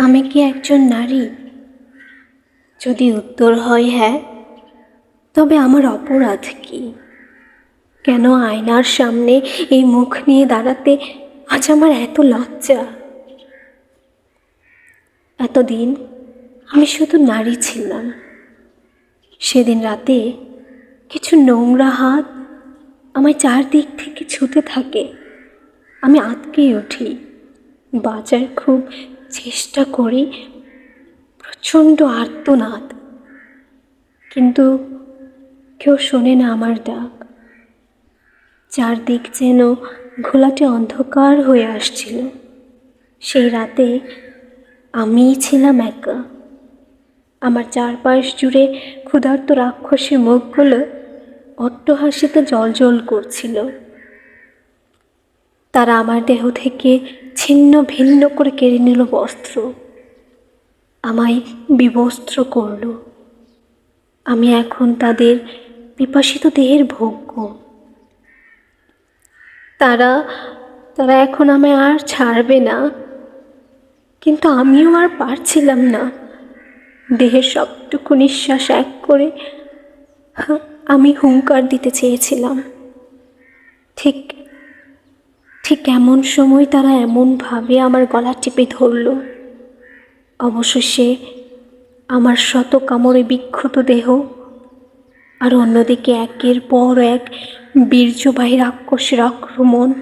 আমি কি একজন নারী? যদি উত্তর হয় হ্যাঁ তবে আমার অপরাধ কি? কেন আয়নার সামনে এই মুখ নিয়ে দাঁড়াতে আজ আমার এত লজ্জা? এতদিন আমি শুধু নারী ছিলাম। সেদিন রাতে কিছু নোংরা হাত আমায় চারদিক থেকে ছুতে থাকে। আমি আটকে উঠি। বাঁচার খুব চেষ্টা করি প্রচণ্ড আর্তনাদ। কিন্তু কেউ শোনে না আমার ডাক। চারদিক যেন ঘোলাটে অন্ধকার হয়ে আসছিল। সেই রাতে আমিই ছিলাম একা। আমার চারপাশ জুড়ে ক্ষুধার্ত রাক্ষসী মুখগুলো অট্টহাসিতে জল জল করছিল। তারা আমার দেহ থেকে ছিন্ন ভিন্ন করে কেড়ে নিল বস্ত্র। আমায় বিবস্ত্র করল। আমি এখন তাদের বিপাসিত দেহের ভোগ্য। তারা তারা এখন আমায় আর ছাড়বে না। কিন্তু আমিও আর পারছিলাম না। দেহের সবটুকু নিঃশ্বাস এক করে আমি হুঙ্কার দিতে চেয়েছিলাম। ঠিক ঠিক এমন সময় তারা এমনভাবে আমার গলা টিপে ধরল। অবশেষে আমার শত কামড়ে বিক্ষত দেহ আর অন্যদিকে একের পর এক বীর্যবাহী রাক্ষসের আক্রমণ।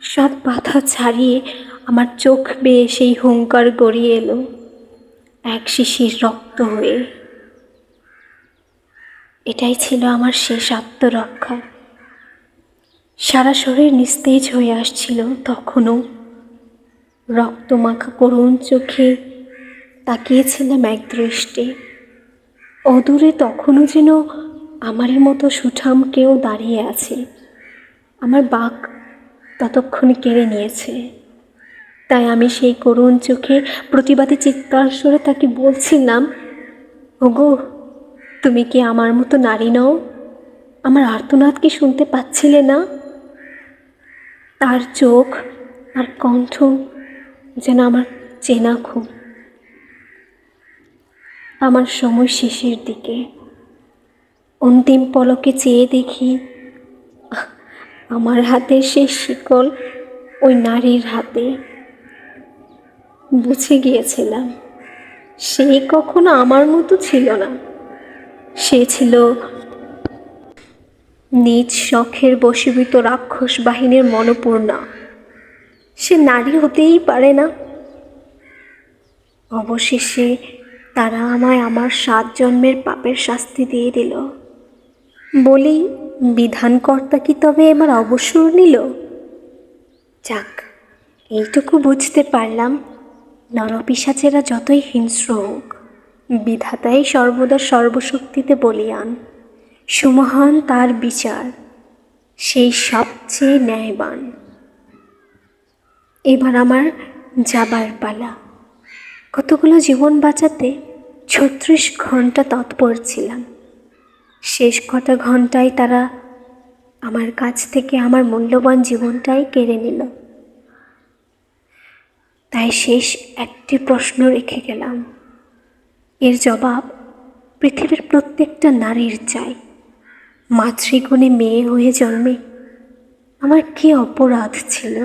সব বাধা ছাড়িয়ে আমার চোখ বেয়ে সেই হুঙ্কার গড়িয়ে এলো এক শিশির রক্ত হয়ে। এটাই ছিল আমার শেষ আত্মরক্ষা। সারা শরীর নিস্তেজ হয়ে আসছিল তখনও। রক্তমাখা করুণ চোখে তাকিয়েছিলাম এক দৃষ্টে। অদূরে তখনও যেন আমারই মতো সুঠাম কেউ দাঁড়িয়ে আছে। আমার বাক ততক্ষণে কেড়ে নিয়েছে। তাই আমি সেই করুণ চোখে প্রতিবাদী চিৎকার সরে তাকে বলছিলাম, ওগো, তুমি কি আমার মতো নারী নও? আমার আর্তনাদ কি শুনতে পাচ্ছিলে না? তার চোখ আর কণ্ঠ যেন আমার চেনা খুব। আমার সময় শেষের দিকে। অন্তিম পলকে চেয়ে দেখি, আমার হাতের সেই শিকল ওই নারীর হাতে। বুঝে গিয়েছিলাম, সে কখনো আমার মতো ছিল না। সে ছিল নিজ শখের বশীভূত রাক্ষস বাহিনীর মনপূর্ণা। সে নারী হতেই পারে না। অবশেষে তারা আমায় আমার সাত জন্মের পাপের শাস্তি দিয়ে দিল। বলি, বিধানকর্তা কি তবে এবার অবসর নিল? যাক, এইটুকু বুঝতে পারলাম। নরপিসাচেরা যতই হিংস্র হোক, বিধাতাই সর্বদা সর্বশক্তিতে বলিয়ান। সুমহান তার বিচার, সেই সবচেয়ে ন্যায়বান। এবার আমার যাবার পালা। কতগুলো জীবন বাঁচাতে ছত্রিশ ঘণ্টা তৎপর ছিলাম। শেষ কটা ঘন্টায় তারা আমার কাছ থেকে আমার মূল্যবান জীবনটাই কেড়ে নিল। তাই শেষ একটি প্রশ্ন রেখে গেলাম। এর জবাব পৃথিবীর প্রত্যেকটা নারীর চাই। মাতৃগুণে মেয়ে হয়ে জন্মে আমার কী অপরাধ ছিল?